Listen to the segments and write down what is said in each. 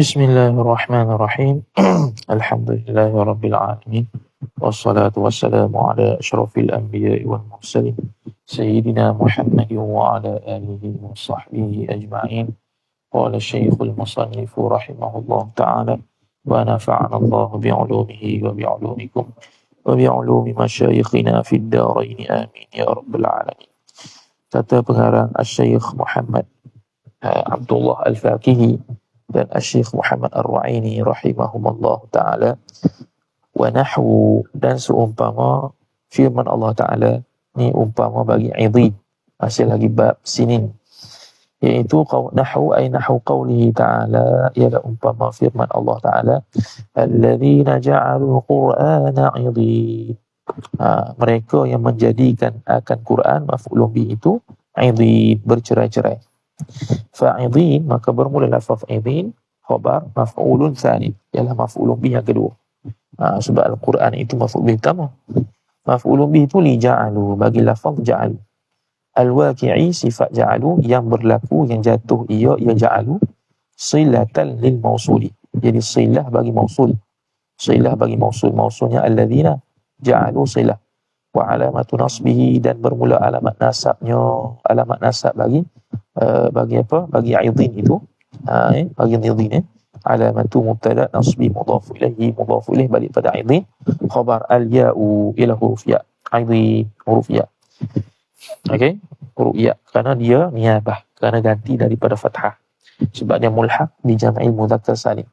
بسم الله الرحمن الرحيم. الحمد لله رب العالمين والصلاة والسلام على أشرف الأنبياء والمرسلين سيدنا محمد وعلى آله وصحبه أجمعين. قال الشيخ المصنف رحمه الله تعالى ونفعنا الله بعلومه وبعلومكم وبعلوم مشايخنا في الدارين. آمين يا رب العالمين. Pengarang Al-Syeikh Muhammad uh, Abdullah Al-Faqihi dan Al-Syeikh Muhammad Ar-Ru'aini rahimahumullah ta'ala. Wa nahwu dan seumpama firman Allah Ta'ala ni umpama bagi idin masih lagi bab sinin. Iaitu nahwu ay nahwu qawlihi ta'ala ialah umpama firman Allah Ta'ala alladhina ja'alul qur'ana idin ha, mereka yang menjadikan akan Quran maf'ulun bi itu idin bercerai-cerai fa'idin maka bermula lafaz idin khabar maf'ulun thani. Ialah maf'ulun bi yang kedua. Ha, sebab al-Quran itu maf'ul bi pertama. Maf'ulun bi itu li ja'alu bagi lafaz ja'alu. Al-waqi'i sifat ja'alu yang berlaku yang jatuh ia ia ja'alu. Silatan lil mausuli. Jadi silah bagi mausul. Silah bagi mausul. Mausulnya alladzina ja'alu silah wa alamatu nasbihi dan bermula alamat nasabnya. Alamat nasab bagi uh, bagi apa? Bagi aidin itu. Uh, eh, bagi aidin eh. Alamatu mubtada nasbi mudhaf ilaihi mudhaf ilaih balik pada aidin. Khabar al ya'u ila huruf ya. Aidin huruf ya. Okey huruf ya. Kerana dia niabah kerana ganti daripada fathah. Sebab dia mulhaq di jam'il mudzakkar salim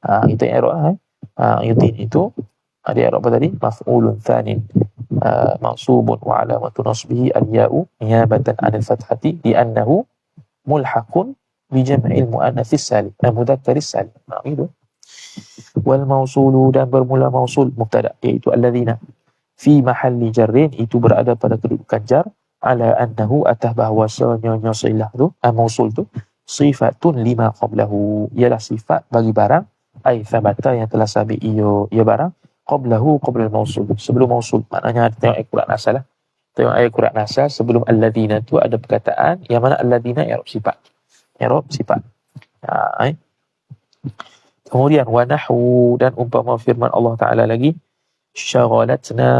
ha itu i'rab eh. Aidin itu ada i'rab apa tadi? Maf'ulun thanin منصوب وعلامة نصبه الياء نيابة عن الفتحة لأنه ملحق بجمع المؤنث السالم المذكر السالم نعيده والموصول dan bermula mausul mubtada iaitu alladzina fi mahalli jarrin itu berada pada kedudukan jar ala annahu atah bahwasanya silah tu uh, mausul tu sifatun lima qablahu ialah sifat bagi barang ai thabata yang telah sabit ia ia barang qablahu qabla al-mausul sebelum mausul maknanya tengok ayat Quran asal lah. Tengok ayat Quran asal sebelum alladzina tu ada perkataan yang mana alladzina i'rab sifat. I'rab sifat. Ha, eh? kemudian wa nahwu dan umpama firman Allah taala lagi syaghalatna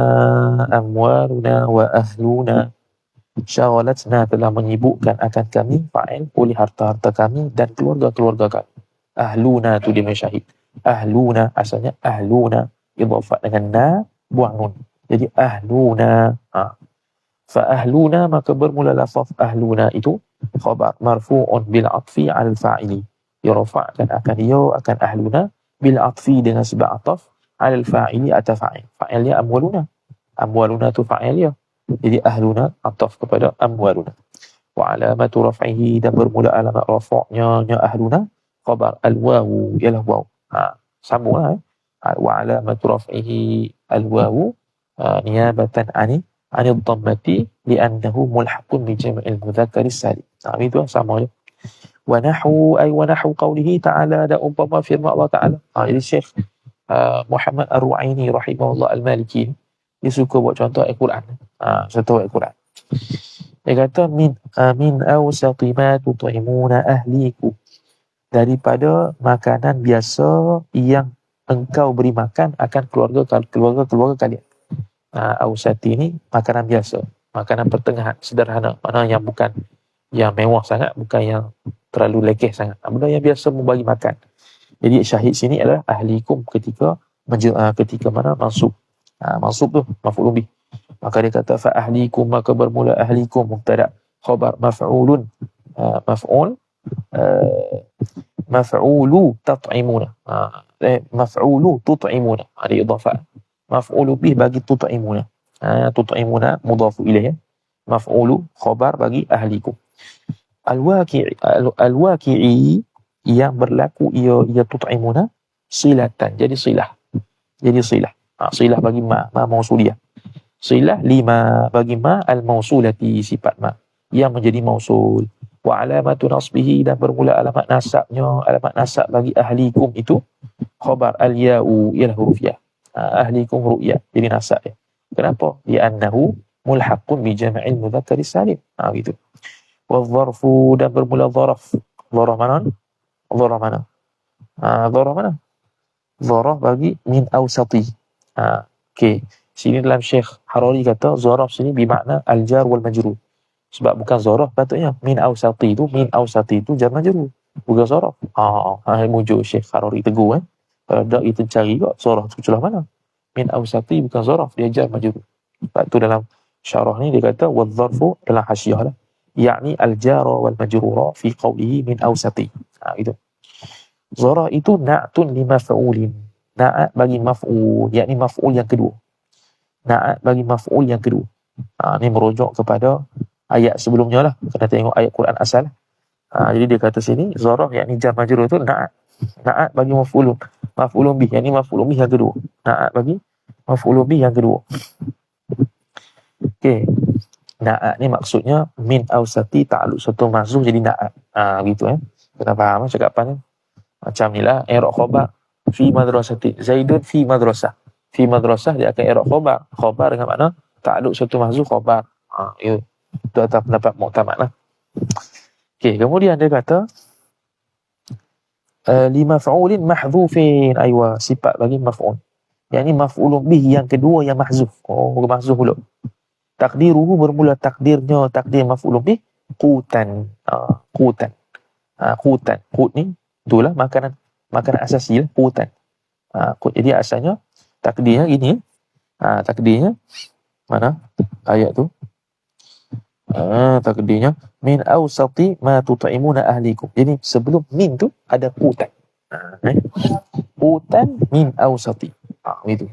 amwaluna wa ahluna. Syaghalatna telah menyibukkan akan kami fa'il oleh harta-harta kami dan keluarga-keluarga kami. Ahluna tu dia syahid. Ahluna asalnya ahluna idhafat dengan na buang nun. Jadi ahluna. Ha. fa ahluna maka bermula lafaz ahluna itu khabar marfu'un bil atfi al fa'ili dirafa'kan akan ia akan ahluna bil atfi dengan sebab ataf al fa'ili ataf fa'il. Fa'ilnya amwaluna. Amwaluna tu fa'il ya jadi ahluna ataf kepada amwaluna. Wa alamatu raf'ihi dan bermula alamat rafa'nya nya ahluna khabar al wawu ialah waw ha. Sambunglah eh wa alamatu raf'ihi al-wawu niyabatan ani ani dhammati li'annahu mulhaqun bi jam'il mudzakkar salim. Nah, itu sama je. Wa nahwu ay wa nahwu qawlihi ta'ala da umpama firman Allah Ta'ala. Ha, jadi Syekh uh, Muhammad Ar-Ru'aini rahimahullah al-Maliki dia suka buat contoh Al-Quran. Ha, contoh Al-Quran. Dia kata min amin awsati ma tut'imuna ahliku daripada makanan biasa yang engkau beri makan akan keluarga keluarga keluarga kalian. Uh, ausati ini makanan biasa, makanan pertengahan, sederhana, mana yang bukan yang mewah sangat, bukan yang terlalu lekeh sangat. Benda yang biasa membagi makan. Jadi syahid sini adalah ahlikum ketika uh, ketika mana masuk. Uh, masuk tu maf'ul bih. Maka dia kata fa ahlikum maka bermula ahlikum mubtada khabar maf'ulun uh, maf'ul maf'ulu tat'imuna. Ha, maf'ulu tut'imuna. Ada idhafah. Maf'ulu bih bagi tut'imuna. Ha, tut'imuna mudhafu ilaih. Maf'ulu khabar bagi ahliku. Al-waqi'i al-waqi'i yang berlaku ia ia tut'imuna silatan. Jadi silah. Jadi silah. Ha, silah bagi ma, ma mausuliyah. Silah lima bagi ma al-mausulati sifat ma yang menjadi mausul wa alamatu nasbihi dan bermula alamat nasabnya alamat nasab bagi ahlikum itu khabar al ya'u ialah huruf ya ha, ahlikum ru'ya jadi nasab ya kenapa di annahu mulhaqun bi jam'il mudzakkar salim ha gitu wa dharfu dan bermula dharaf dharaf mana dharaf mana Ha, zarah mana? Zarah bagi min awsati. Ha, okay. Sini dalam Syekh Harari kata zarah sini bermakna al-jar wal majrur. Sebab bukan zarah patutnya min awsati tu min awsati tu jar majrur. Bukan zarah. Ha, ha, mujur Syekh Harari tegur eh. Kalau tak kita cari kok zarah tu celah mana? Min awsati bukan zarah dia jar majrur. Sebab tu dalam syarah ni dia kata wa dharfu dalam hasyiah lah. Yakni al-jara wal majrura fi qawlihi min awsati. Ha, itu. Zara itu na'tun li maf'ulin. Na'at bagi maf'ul, yakni maf'ul yang kedua. Na'at bagi maf'ul yang kedua. Ha, ini merujuk kepada ayat sebelumnya lah. Kena tengok ayat Quran asal. Ha, jadi dia kata sini, Zarah yakni jar majrur itu na'at. Na'at bagi maf'ulun. Maf'ulun bih, yakni maf'ulun bih yang kedua. Na'at bagi maf'ulun bih yang kedua. Okey. Na'at ni maksudnya min awsati ta'aluk satu mazhum jadi na'at. Ha, gitu eh. Kena faham cakapan ni. Macam ni lah, erok khobar. Fi madrasati. Zaidun fi madrasah. Fi madrasah dia akan erok khobar. Khobar dengan makna takluk suatu mahzuf khobar. Ha, ya. Itu atas pendapat muktamad lah. Okay, kemudian dia kata uh, lima fa'ulin mahzufin. Aywa, sifat bagi maf'ul. Yang ni maf'ulun bih yang kedua yang mahzuf. Oh, mahzuf pula. Takdiruhu bermula takdirnya takdir maf'ulun bih. Qutan. Uh, qutan. Uh, qutan. Qut ni itulah makanan makanan asasi lah putan ha, jadi asalnya takdirnya gini ha, takdirnya mana ayat tu ha, takdirnya. Min awsati ma tut'imuna ahlikum. Jadi sebelum min tu ada putan ha, eh? putan min awsati. Ha, itu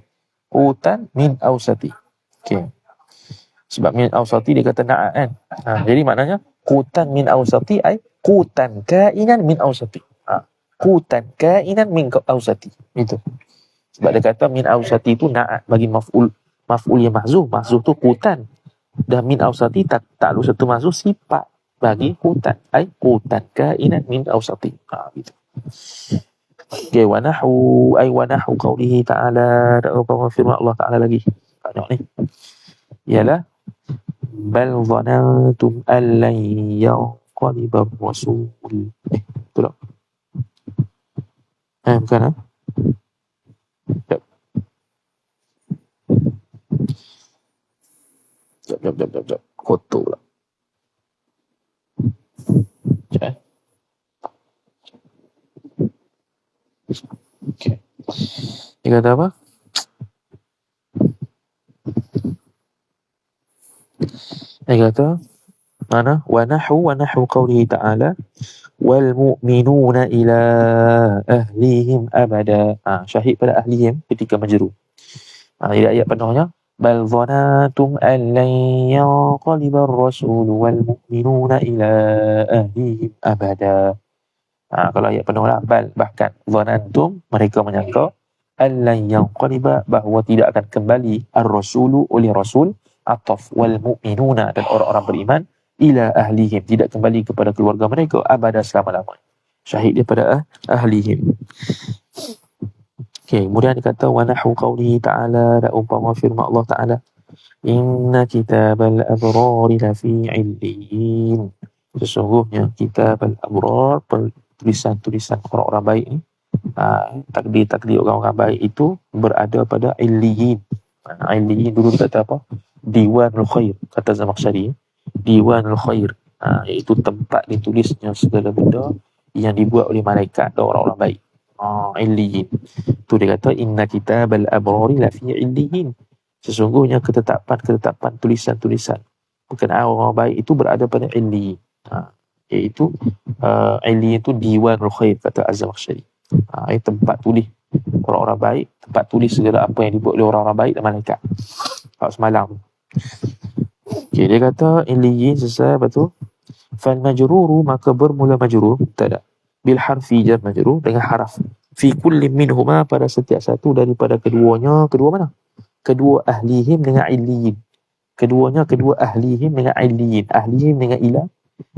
putan min awsati. Okey. Sebab min awsati dia kata na'at kan? Ha, jadi maknanya kutan min awsati ai kutan kainan min awsati. Kutan kainan min ausati itu. Sebab dia kata min ausati itu naat bagi maf'ul maf'ul yang mahzuf. Mahzuf tu kutan dan min ausati tak tak lu satu mahzuf sifat bagi kutan ai kutan kainan min ausati ha gitu. Okay, wa nahu ay wa nahu qawlihi ta'ala. Apa firman Allah ta'ala lagi. Tengok ni. Ialah bal dhanantum an lan yanqaliba rasul betul tak? Eh, bukan ah. Jap. Jap, jap, jap, jap, jap. Kotor pula. Jap eh. Okay. Dia kata apa? Dia kata, mana? Wa nahu wa nahu qawlihi ta'ala wal mu'minuna ila ahlihim abada. Ha, syahid pada ahlihim ketika majru. Ha, jadi ayat penuhnya dhanatum an lan yanqaliba ar-rasul wal mu'minuna ila ahlihim abada. Ha, kalau ayat penuh lah. Bal bahkan dhanatum mereka menyangka an lan yanqaliba bahawa tidak akan kembali ar-rasulu oleh rasul ataf wal mu'minuna dan orang-orang beriman ila ahlihim tidak kembali kepada keluarga mereka abada selama-lamanya. Syahid daripada ah, ahlihim Okay, kemudian dikata wa nahu qawlihi ta'ala dan umpama firman Allah ta'ala inna kitabal abrari lafi illiyin sesungguhnya kitabal abrar tulisan-tulisan orang-orang baik ni ha, takdir-takdir orang-orang baik itu berada pada illiyin ha, illiyin dulu kata apa? Diwanul khair kata Zamakhsyari. Diwanul Khair ha, iaitu tempat ditulisnya segala benda yang dibuat oleh malaikat dan orang-orang baik ha, illiyin tu dia kata inna kitabal abrari la fi illiyin. Sesungguhnya ketetapan-ketetapan tulisan-tulisan. Bukan orang-orang baik itu berada pada illiyin. Ha, iaitu uh, illiyin itu diwanul khair kata Az-Zamakhsyari ha, ini tempat tulis. Orang-orang baik tempat tulis segala apa yang dibuat oleh orang-orang baik dan malaikat. Kalau semalam. Okay, dia kata illiyin selesai apa tu? Fal majruru maka bermula majrur. Tak ada. Bil harfi jar majrur dengan haraf. Fi kulli minhuma pada setiap satu daripada keduanya, kedua mana? Kedua ahlihim dengan illiyin. Keduanya kedua ahlihim dengan illiyin. Ahlihim dengan ila,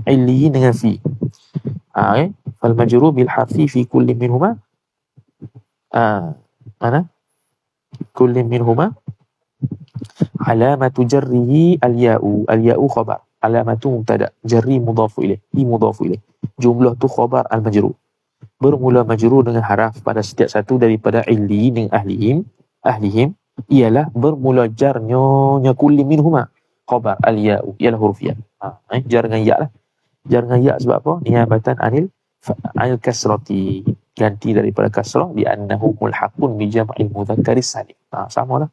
illiyin dengan fi. Ha, eh? Fal majrur bil harfi fi kulli minhuma. Ah, mana? Kulli minhuma alamatu jarrihi al-ya'u al-ya'u khabar alamatu mubtada jarri mudhafu ilaih hi mudhafu ilaih jumlah tu khabar al-majrur. Bermula majrur dengan haraf pada setiap satu daripada illi dengan ahlihim. Ahlihim ialah bermula jarnya nya kulli minhuma khabar al ya'u ialah huruf ya. Ha, eh, jar dengan ya lah. Jar dengan ya sebab apa? Niabatan anil anil kasrati. Ganti daripada kasrah di annahu mulhaqun bi jam'il mudzakkar salim ha, sama lah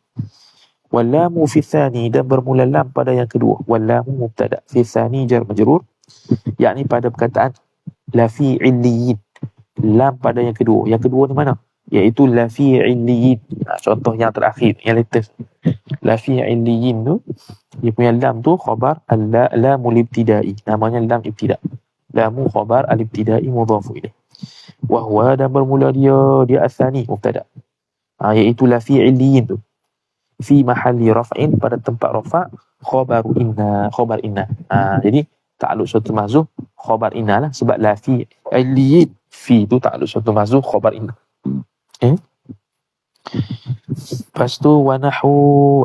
walamu fi thani dan bermula lam pada yang kedua. Walamu mubtada fi thani jar majrur yakni pada perkataan la fi illiyin. Lam pada yang kedua. Yang kedua ni mana? Iaitu la fi illiyin. Ha, contoh yang terakhir yang latest. La fi illiyin tu dia punya lam tu khabar al lamul ibtidai. Namanya lam ibtida. Lamu khabar al ibtidai mudhaf ilaih wa huwa dan bermula dia dia asani mubtada. Ha, iaitu la fi illiyin tu fi mahalli raf'in pada tempat rafa' khabar inna khabar inna. Ha, jadi ta'alluq suatu mahzuf khabar inna lah sebab la fi illiyin fi tu ta'alluq suatu mahzuf khabar inna. Eh? Lepas tu wanahu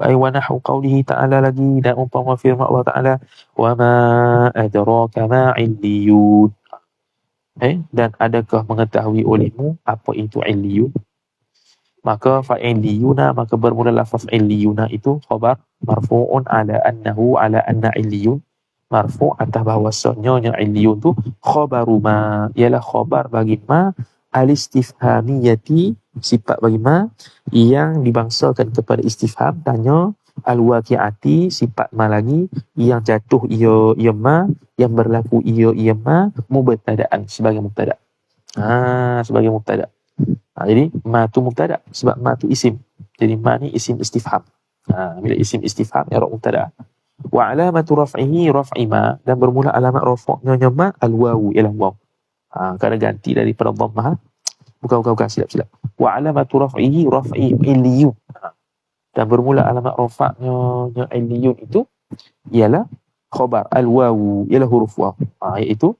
ay wanahu qawlihi ta'ala lagi dan umpama firman Allah Ta'ala wa ma adraka ma illiyun. Eh? Dan adakah mengetahui olehmu apa itu illiyun maka fa'iliyuna maka bermula lafaz illiyuna itu khabar marfu'un ala annahu ala anna illiyun. Marfu' atas bahawasanya yang illiyun tu khabaru ma. Ialah khabar bagi ma al-istifhamiyati sifat bagi ma yang dibangsakan kepada istifham. Tanya al-waqi'ati sifat ma lagi yang jatuh ia ia ma yang berlaku ia ia ma mubtada'an sebagai mubtada' ha sebagai mubtada' Ha, jadi ma tu mubtada sebab ma tu isim. Jadi ma ni isim istifham. Ha, bila isim istifham ya mubtada. Wa alamatu raf'ihi raf'i ma dan bermula alamat rafa'nya ma al wawu ialah waw. Ha, kerana ganti daripada dhammah. Bukan bukan bukan silap silap. Wa alamatu raf'ihi raf'i illiyun. Ha, dan bermula alamat rafa'nya illiyun itu ialah khabar al wawu ialah huruf waw. Ha, iaitu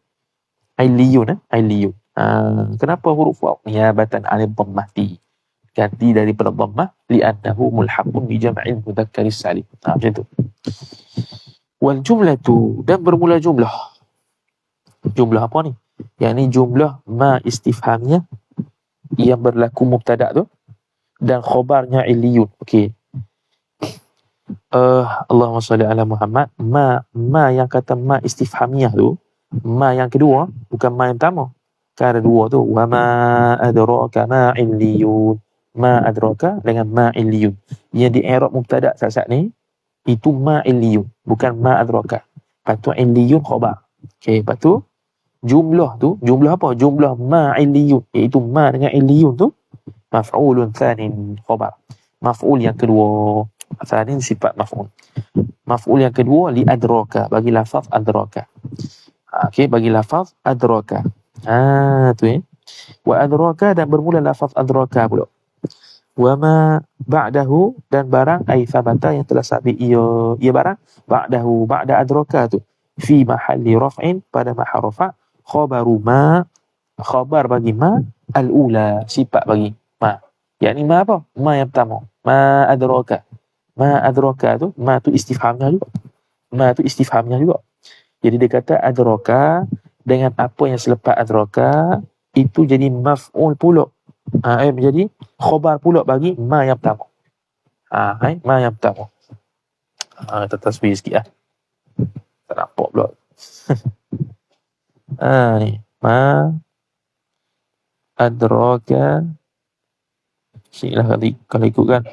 illiyun eh illiyun. Ah, kenapa huruf waw niabatan anil dhammati ganti daripada dhammah li'annahu mulhaqun bi jam'il mudzakkaris salim ha, macam tu. Wal jumlatu dan bermula jumlah. Jumlah apa ni? Yang ni jumlah ma istifhamnya yang berlaku mubtada tu dan khabarnya iliyun okey. Uh, Allahumma salli ala Muhammad. Ma ma yang kata ma istifhamiyah tu ma yang kedua bukan ma yang pertama ada dua tu wa ma adraka ma illiyun. Ma adraka dengan ma illiyun. Yang di i'rab mubtada saat ni itu ma illiyun bukan ma adraka. Patu illiyun khabar okey patu jumlah tu jumlah apa? Jumlah ma illiyun iaitu ma dengan illiyun tu maf'ulun thanin khabar maf'ul yang kedua. Thanin sifat maf'ul. Maf'ul yang kedua li adraka. Bagi lafaz adraka. Okey bagi lafaz adraka Ah tu eh. Wa adraka dan bermula lafaz adraka pula. Wa ma ba'dahu dan barang ai thabata yang telah sabit ia. Ia barang ba'dahu ba'da adraka tu. Fi mahalli raf'in pada mahal rafa' khabaru ma khabar bagi ma al-ula sifat bagi ma. Yakni ma apa? Ma yang pertama. Ma adraka. Ma adraka tu ma tu istifhamnya juga. Ma tu istifhamnya juga. Jadi dia kata adraka dengan apa yang selepas adraka itu jadi maf'ul pula. Ha, eh, menjadi khobar pula bagi ma yang pertama. Ha, eh, ma yang pertama. Ha, kita tasbih sikit lah. Tak nampak pula. ha, ni. Ma adraka Sini lah kalau, kalau ikutkan.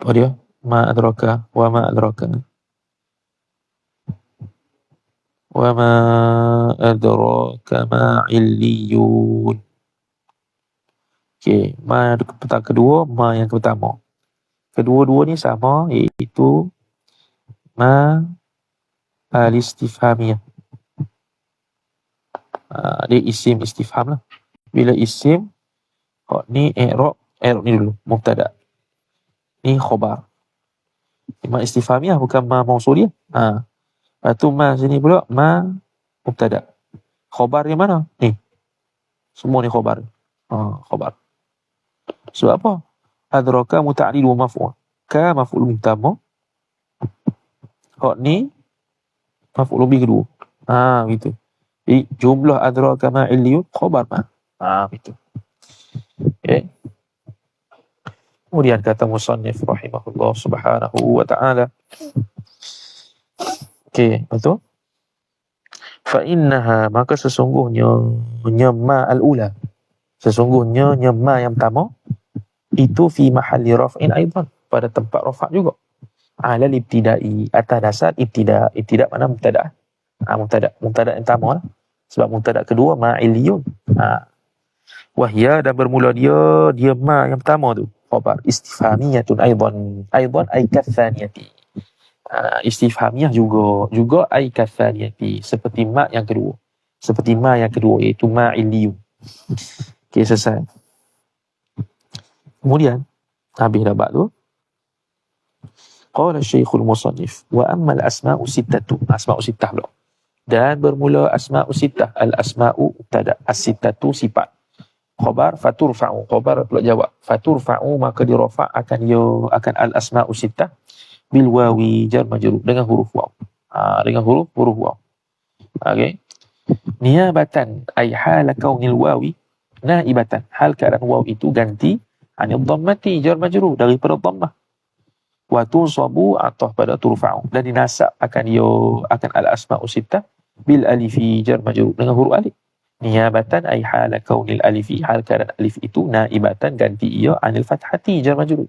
Apa dia ma adraka wa ma adraka wa ma adraka ma illiyun okey ma yang kedua ma yang pertama. Kedua-dua ni sama iaitu ma al istifhamiyah uh, dia isim istifham lah. Bila isim oh, ni i'rab i'rab ni dulu mubtada ni khobar. Ma istifhamiyah bukan ma mausuliyah. Ha. Lepas tu ma sini pula ma mubtada. Khobar yang mana? Ni. Semua ni khobar. Ha, khobar. Sebab apa? Adraka muta'lil wa maf'ul. Ka maf'ul utama hak ni maf'ul bih kedua ha gitu jadi jumlah adraka ma illiyun khabar ma ha gitu okay. Kemudian kata musannif rahimahullah subhanahu wa ta'ala. Okay betul? Fa innaha maka sesungguhnya nyama al-ula. Sesungguhnya nyama yang pertama itu fi mahalli raf'in aidan pada tempat rafa' juga. Ala ibtidai atas dasar ibtida ibtida mana? Mubtada. Ha, mubtada mubtada yang pertama lah. sebab mubtada kedua ma'iliyun. Ha. wahya dan bermula dia dia ma yang pertama tu khabar istifhamiyatun aidan aidan ay kathaniyati ha, istifhamiyah juga juga ay kathaniyati seperti ma yang kedua. Seperti ma yang kedua iaitu ma'iliyun okey selesai. Kemudian habis dah bab tu. Qala Syekhul Musannif wa amma al-asma'u sittatu. Asma'u sittah dan bermula asma'u sittah. Al-asma'u tada as-sittatu sifat khabar faturfa'u. Khabar pula jawab faturfa'u maka dirafa akan yo akan al-asma'u sittah bil wawi jar majrur. Dengan huruf waw. Ha, dengan huruf huruf waw. Okey. Niabatan ay hal kaunil wawi naibatan. Hal keadaan waw itu ganti anil dhammati jar majrur daripada dhammah. Wa tunsabu atau pada turfa'u. Dan dinasab akan yo akan al asma'u sittah bil alifi jar majrur. Dengan huruf alif niyabatan ay hal kaunil alifi hal keadaan alif itu naibatan ganti ia anil fathati jar majrur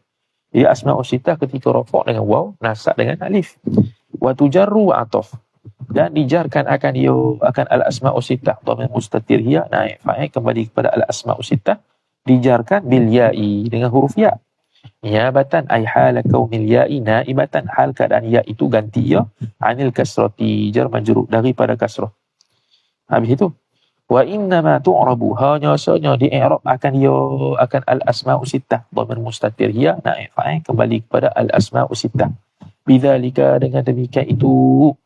ia asma'u sittah ketika rafa' dengan waw nasab dengan alif. Wa tujarru atof. Dan dijarkan akan yo akan al asma'u sittah. Dhamir mustatir hiya naib fa'il kembali kepada al asma'u sittah dijarkan bil ya'i dengan huruf ya' Niyabatan ay hal kaunil ya'i naibatan hal keadaan ya itu ganti ya anil kasrati jar majrur daripada kasrah. Habis itu wa inna ma tu'rabu hanya saja di i'rab akan ya akan al asma'u sittah dhamir mustatir ya naib fa'il kembali kepada al asma'u sittah. Bidzalika dengan demikian itu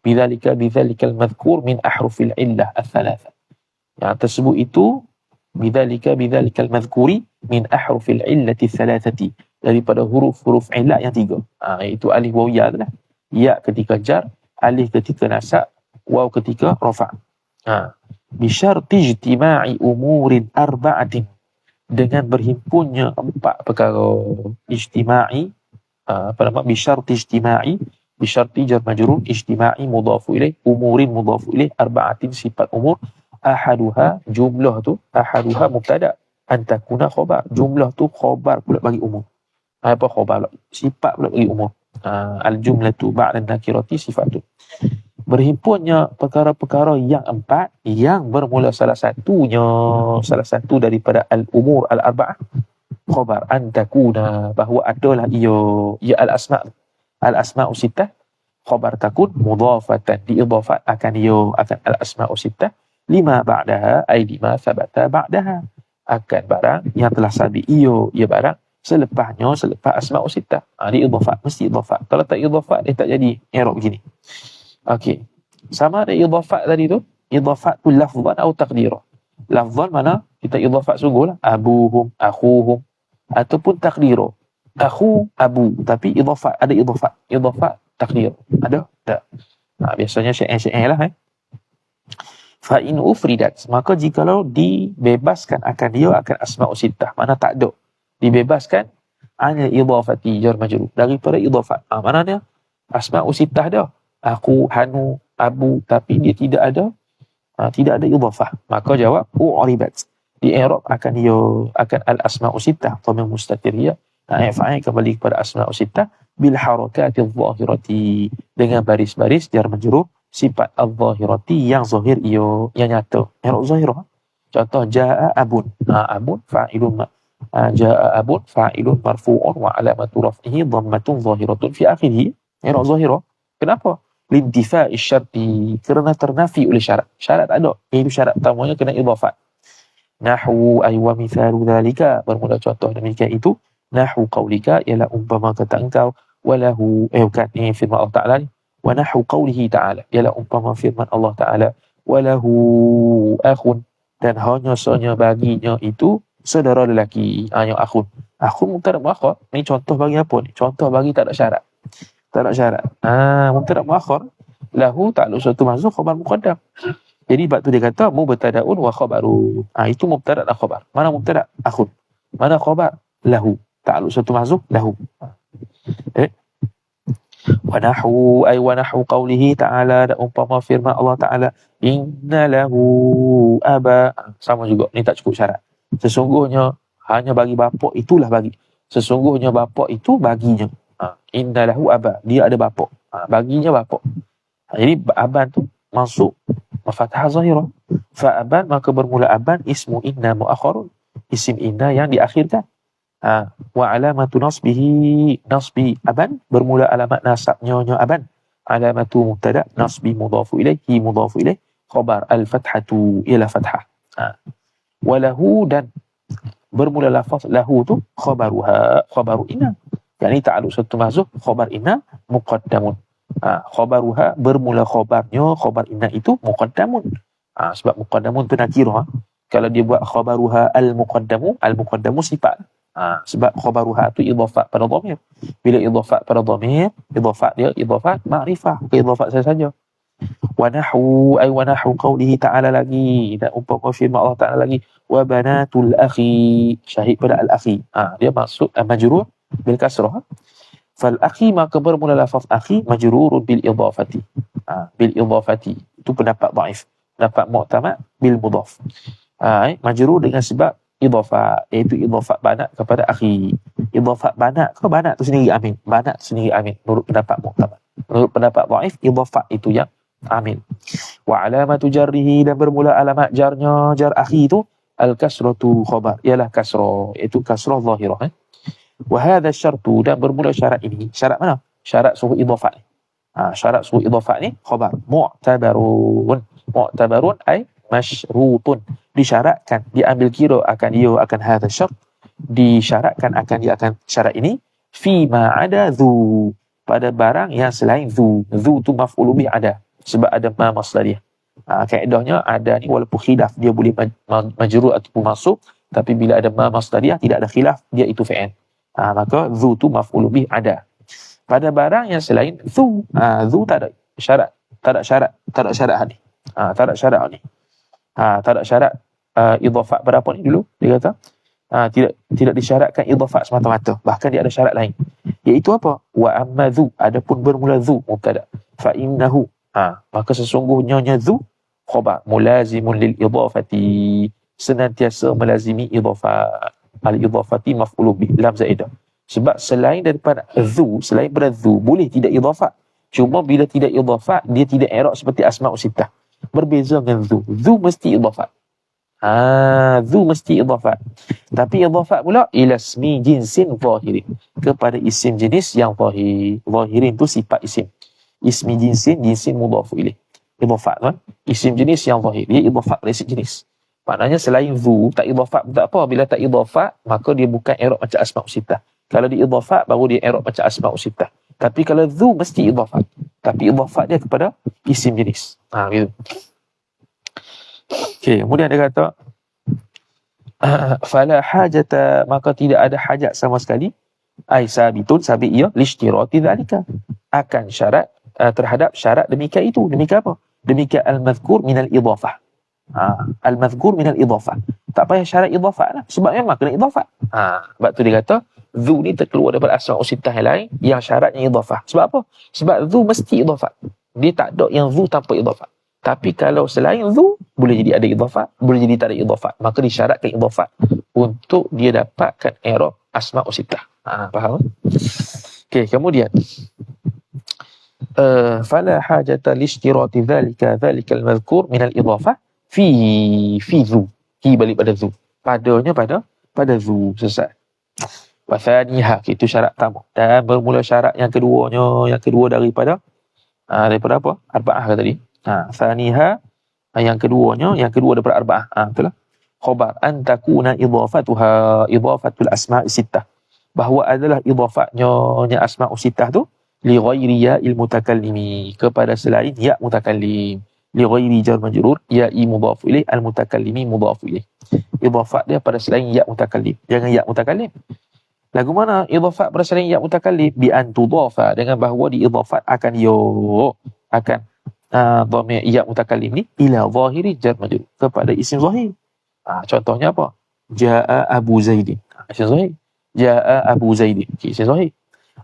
bidzalika bidzalikal madhkur min ahrufil illah ats-tsalatsa. Yang tersebut itu bidzalika bidzalikal madhkuri min ahrufil illati ats-tsalatsati daripada huruf-huruf ilat yang tiga. Ha, iaitu alif waw ya lah. Ya ketika jar, alif ketika nasab, waw ketika rafa. Ha. Bisyarti ijtima'i umurin arba'atin. Dengan berhimpunnya empat perkara ijtima'i. Ha, apa nama? Bisyarti ijtima'i. Bisyarti jar majrur ijtima'i mudafu ilaih. Umurin mudafu ilaih. Arba'atin sifat umur. Ahaduha jumlah tu. Ahaduha mubtada. Antakuna khobar. Jumlah tu khobar pula bagi umur apa khabar sifat pula bagi umur uh, al jumlatu ba'da nakirati sifat tu berhimpunnya perkara-perkara yang empat yang bermula salah satunya salah satu daripada al umur al arba'ah khabar antakuna bahawa adalah ia ia al asma al asma sitah khabar takun mudhafatan diidhafat akan ia akan al asma sitah lima ba'daha ay lima sabata ba'daha. Akan barang yang telah sabit ia ia barang selepasnya selepas asmaul sittah ha, dia idhafat mesti idhafat. Kalau tak idhafat dia tak jadi i'rab begini okey. Sama ada idhafat tadi tu? Idhafat tu lafzan atau taqdirah? Lafzan mana? Kita idhafat sungguhlah. Abuhum akhuhum. Ataupun taqdirah. Akhu abu. Tapi idhafat ada idhafat. Idhafat takdir ada? Tak. Ha, biasanya syair-syair lah eh. Fa in ufridat maka jikalau dibebaskan akan dia akan asmaul sittah. Mana tak ada. Dibebaskan hanya idhafati jar majrur. Daripada idhafat. Ha, maknanya asma usitah dah. Aku hanu abu tapi dia tidak ada ha, tidak ada idhafah. Maka jawab u'ribat. Di i'rab akan dia akan al asma usitah dhamir mustatiriyah. Ha, fa'il kembali kepada asma usitah bil harakati adh-dhahirati dengan baris-baris jar majrur sifat adh-dhahirati yang zahir iyo yang nyata. I'rab zahirah. Contoh jaa abun. Ha, abun fa'ilun ma' jaa abun fa'ilun marfu'un wa alamatu raf'ihi dhammatun zahiratun fi akhirih era zahirah kenapa lintifa'i syarti kerana ternafi oleh syarat syarat ada itu syarat utamanya kena idhafat nahwu ay wa mithalu dhalika bermula contoh demikian itu. nahwu qaulika ialah umpama kata engkau. walahu eh bukan ini firman Allah Ta'ala ni. wa nahwu qaulihi ta'ala ialah umpama firman Allah Ta'ala. walahu akhun dan hanya sahaja baginya itu saudara lelaki. Ha, yang akhun. Akhun mubtada muakhar. Ni contoh bagi apa ni? Contoh bagi tak ada syarat. Tak ada syarat. Ah, mubtada muakhar. Lahu ta'alluq suatu mahzuf khabar muqaddam. Jadi bab tu dia kata mubtadaun wa khabaru. Ah itu mubtada dan khabar. Mana mubtada? Akhun. Mana khabar? Lahu. Ta'alluq suatu mahzuf lahu. Eh. Wa nahu ay wa nahu qawlihi ta'ala dan umpama firman Allah Ta'ala inna lahu aba. Sama juga. Ni tak cukup syarat. Sesungguhnya hanya bagi bapak itulah bagi. Sesungguhnya bapak itu baginya. Ha. Inna lahu aba. Dia ada bapak. Ha. Baginya bapak. Ha. Jadi aban tu masuk fathah zahirah. Fa'aban maka bermula aban ismu inna mu'akharun. Isim inna yang diakhirkan. Ha. Wa alamatu nasbihi nasbi aban bermula alamat nasabnya nya aban. Alamatu mubtada nasbi mudafu ilaihi mudafu ilaih. Khabar al-fathatu ialah fathah. Ha. Walahu dan bermula lafaz lahu tu khabaruha khabaru inna. Yang ini ta'aluk satu mahzuf khabar inna muqaddamun. Ha, khabaruha bermula khabarnya khabar inna itu muqaddamun. Ha, sebab muqaddamun tu nakirah ha. kalau dia buat khabaruha al muqaddamu al muqaddamu sifat. Ha, sebab khabaruha tu idhafat pada dhamir. Bila idhafat pada dhamir idhafat dia idhafat ma'rifah bukan idhafat saya saja. Wa nahu ay wa nahu qawlihi ta'ala lagi. Dan umpama firman Allah Ta'ala lagi. Wa banatul akhi syahid pada al akhi ha, dia maksud majrur bil kasrah fal akhi maka bermula lafaz akhi majrurun bil idafati. Ha, bil idafati. Itu pendapat dhaif pendapat mu'tamad bil mudaf. Ha, eh, majrur dengan sebab idafat iaitu idafat banat kepada akhi. Idafat banat ke banat tu sendiri amin. Banat tu sendiri amin. Menurut pendapat mu'tamad. Menurut pendapat dhaif idafat itu yang amin. Wa alamatu jarrihi dan bermula alamat jarnya jar akhi itu al kasratu khabar ialah kasrah iaitu kasrah zahirah eh? Wahada syartu dan bermula syarat ini. Syarat mana? Syarat suhu idhafat. Ha, syarat suhu idhafat ni khabar. Mu'tabarun. Mu'tabarun ay masyrutun. Disyaratkan, diambil kira akan dia akan hadha syart. Disyaratkan akan dia akan syarat ini. Fima ada dhu. Pada barang yang selain dhu. Dhu tu maf'ulu bih ada. Sebab ada ma masdariyah. Ha, kaedahnya ada ni walaupun khilaf dia boleh majrur ataupun masuk tapi bila ada ma masdariyah tidak ada khilaf dia itu fi'il ha, maka zu tu maf'ul bih ada. Pada barang yang selain zu ha, zu tak ada syarat. Tak ada syarat tak ada syarat hadis. Ha, tak ada syarat ni. Ha, tak ada syarat uh, idhafat pada apa ni dulu dia kata. Ha, tidak tidak disyaratkan idhafat semata-mata. Bahkan dia ada syarat lain. Iaitu apa? Wa amma zu adapun bermula zu mubtada. Fa innahu ha, maka sesungguhnya nya zu khabar mulazimun lil idhafati. Senantiasa melazimi idhafat al-idhafati maf'ulu bih lam zaidah sebab selain daripada zu selain daripada zu boleh tidak idhafat cuma bila tidak idhafat dia tidak i'rab seperti asmaul sittah. Berbeza dengan zu. Zu mesti idhafat ha zu mesti idhafat tapi idhafat pula ila ismi jinsin zahirin kepada isim jenis yang zahir. Zahirin tu sifat isim. Ismi jinsin jinsin mudhaf ilaih idhafat kan isim jenis yang zahir. Dia idhafat pada isim jenis Maknanya selain zu, tak idhafat pun tak apa. Bila tak idhafat, maka dia bukan erok macam asma' usitah. Kalau dia idhafat, baru dia erok macam asma' usitah. Tapi kalau zu, mesti idhafat. Tapi idhafat dia kepada isim jenis. Ha, gitu. Okay, kemudian dia kata, Fala hajata, maka tidak ada hajat sama sekali. Ay sabitun, sabit ia, lishtirati dhalika. Akan syarat uh, terhadap syarat demikian itu. Demikian apa? Demikian al-mazkur minal idhafah. Ha, al-mazkur min al-idhafah. Tak payah syarat idhafah lah. Sebab memang kena idhafah. Ha, sebab tu dia kata, dhu ni terkeluar daripada asma usitah yang lain yang syaratnya idhafah. Sebab apa? Sebab dhu mesti idhafah. Dia tak ada yang dhu tanpa idhafah. Tapi kalau selain dhu, boleh jadi ada idhafah, boleh jadi tak ada idhafah. Maka disyaratkan idhafah untuk dia dapatkan error asma usitah. Ha, faham? Okey, kemudian. Uh, fala hajata li ishtirati dhalika dhalika al-madhkur min al-idhafah fi fi zu. Fi balik pada zu. Padanya pada pada zu sesat wasaniha itu syarat tamu dan bermula syarat yang keduanya yang kedua daripada ha, daripada apa? Arbaah tadi. Ha saniha ha, yang keduanya yang kedua daripada arbaah. Ha betul lah khabar an takuna idhafatuha idhafatul asma' sittah. Bahawa adalah idhafatnya nya asma' sittah tu li ghairi ya il mutakallimi. Kepada selain ya mutakallim li ghairi jar majrur ya i mudhaf ilaih al mutakallimi mudhaf ilaih idhafat dia pada selain ya mutakallim jangan ya mutakallim Lagu mana idhafat pada selain ya mutakallim bi an tudhafa dengan bahawa diidhafat akan yo akan uh, dhamir ya mutakallim ni ila zahiri jar majrur kepada isim zahir. Ha, contohnya apa? Jaa Abu Zaid. Ha, isim zahir. Jaa Abu Zaid. Okay, isim zahir.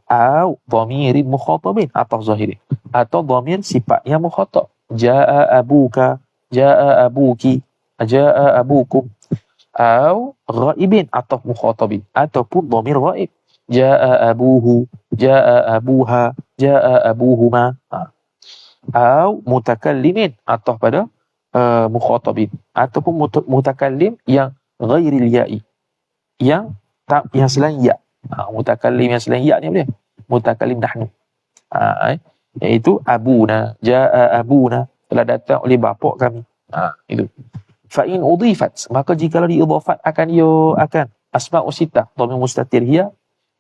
Au dhamirin mukhatabin atau zahiri. Atau dhamir sifat yang mukhatab. Jaa abuka, jaa abuki, jaa abukum au ghaibin atau mukhatabin ataupun dhamir ghaib. Jaa abuhu jaa abuha jaa abuhuma. Ha. au mutakallimin atau pada uh, mukhatabin ataupun mutakallim yang ghairil ya'i. Yang tak yang selain ya. Ha, mutakallim yang selain ya ni boleh mutakallim nahnu. Ha, eh? Iaitu abuna. Jaa abuna. Telah datang oleh bapa kami. Ha, itu. Fa in udifat maka jika diidhafat akan ia akan asma usita dhamir mustatir. Hiya.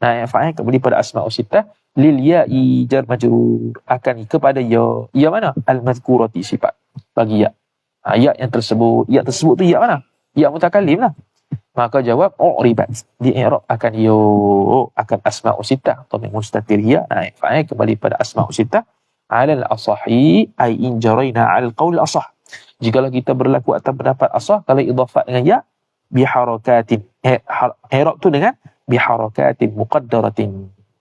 Nah yang fa'il kembali pada asma usita lil ya'i jar majrur. Akan kepada ya. Ya mana? Al mazkurati sifat. Bagi ya. Ayat yang tersebut. Ya tersebut tu ya mana? Ya mutakallim lah maka jawab uribat di i'rab akan yo akan asma usita dhamir mustatir nah fa'il kembali pada asma usita ala al asahi ay in jarayna al qaul asah Jikalau kita berlaku atas pendapat asah, kalau idhafat dengan ya, biharakatin. Herab tu dengan biharakatin muqaddaratin.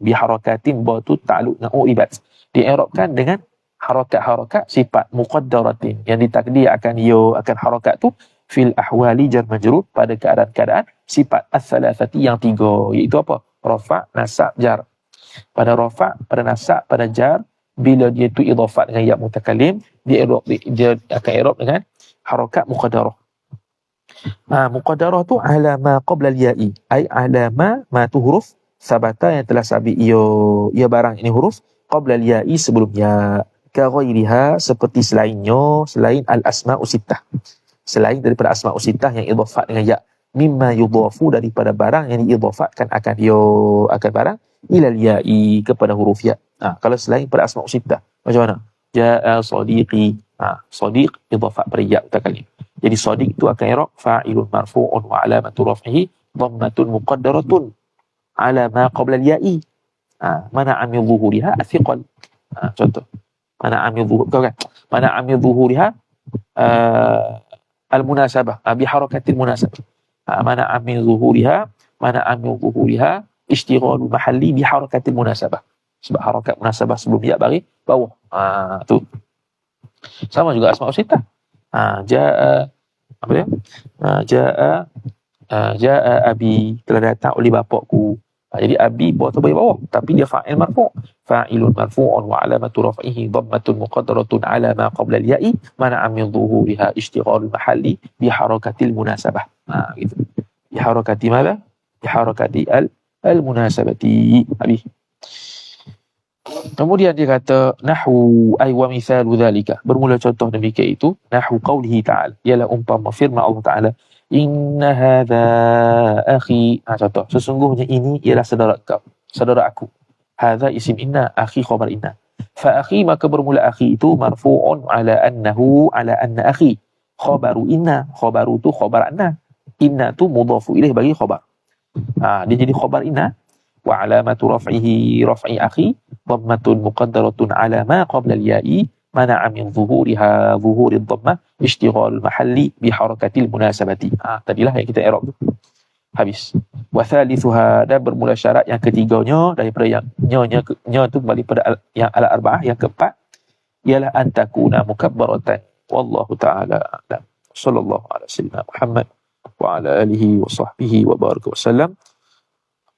Biharakatin bahawa tu ta'luk dengan u'ibat. Di'erabkan dengan harakat-harakat sifat muqaddaratin. Yang ditakdir akan yo, akan harakat tu fil ahwali jar majrur pada keadaan-keadaan sifat as-salasati yang tiga. Iaitu apa? Rafa, nasab, jar. Pada rafa, pada nasab, pada jar, bila dia tu idhafat dengan ya mutakalim dia i'rab dia akan i'rab dengan harakat muqaddarah ha muqaddarah tu ala ma qabla al-ya'i ai ala ma ma tu huruf sabata yang telah sabit ia ia barang ini huruf qabla al-ya'i sebelum ya ka ghairiha seperti selainnya selain al-asma'u sittah selain daripada asma'u sittah yang idhafat dengan ya mimma yudhafu daripada barang yang diidhafatkan akan dia akan barang ilal ya'i kepada huruf ya. Ha, kalau selain pada asma' sittah, macam mana? Ja'a sadiqi. Ha, sadiq idhafat pada ya kali. Jadi sadiq itu akan i'rab fa'ilun marfu'un wa alamatu raf'ihi dhammatun muqaddaratun ala ma qabla al-ya'i. Ha, mana amil zuhuriha athiqal. Ha, contoh. Mana amil zuhur. Kau kan? Mana amil zuhuriha uh, al-munasabah. Ha, biharakatil munasabah. Ha, mana amil zuhuriha mana amil zuhuriha istighalu mahalli bi harakatil munasabah. Sebab harakat munasabah sebelum ya bagi bawah. Ha, tu. Sama juga asma usita. Ha, jaa apa dia? Ha, jaa uh, jaa abi telah datang oleh bapakku. Ha, jadi abi tu bagi bawah tapi dia fa'il marfu. Fa'ilun marfu'un wa alamatu raf'ihi dhammatun muqaddaratun ala ma qabla al-ya'i mana min dhuhuriha istighalu mahalli bi harakatil munasabah. Ha, gitu. Bi harakati mana? Bi harakati al al-munasabati. Habis. Kemudian dia kata nahwu ay wa mithalu dhalika. Bermula contoh demikian itu nahwu qaulihi ta'ala ialah umpama firman Allah Taala inna hadha akhi. Ha, contoh sesungguhnya ini ialah saudara kau, saudara aku. Hadha isim inna akhi khabar inna. Fa akhi maka bermula akhi itu marfu'un ala annahu ala anna akhi. Khabaru inna, khabaru tu khabar anna. Inna tu mudhafu ilaih bagi khabar. Ha, dia jadi khabar inna wa alamatu raf'ihi raf'i akhi ضمة مقدرة على ما قبل الياء منع من ظهورها ظهور الضمة اشتغال المحل بحركة المناسبة ah, tadi lah yang kita erok tu. Habis. Wathalithuha dan bermula syarat yang ketiganya daripada yang nyonya nyonya tu kembali pada al, yang ala arba'ah yang keempat ialah antakuna mukabbaratan wallahu ta'ala a'lam. Sallallahu alaihi wasallam muhammad wa ala alihi wa sahbihi wa baraka wasallam wa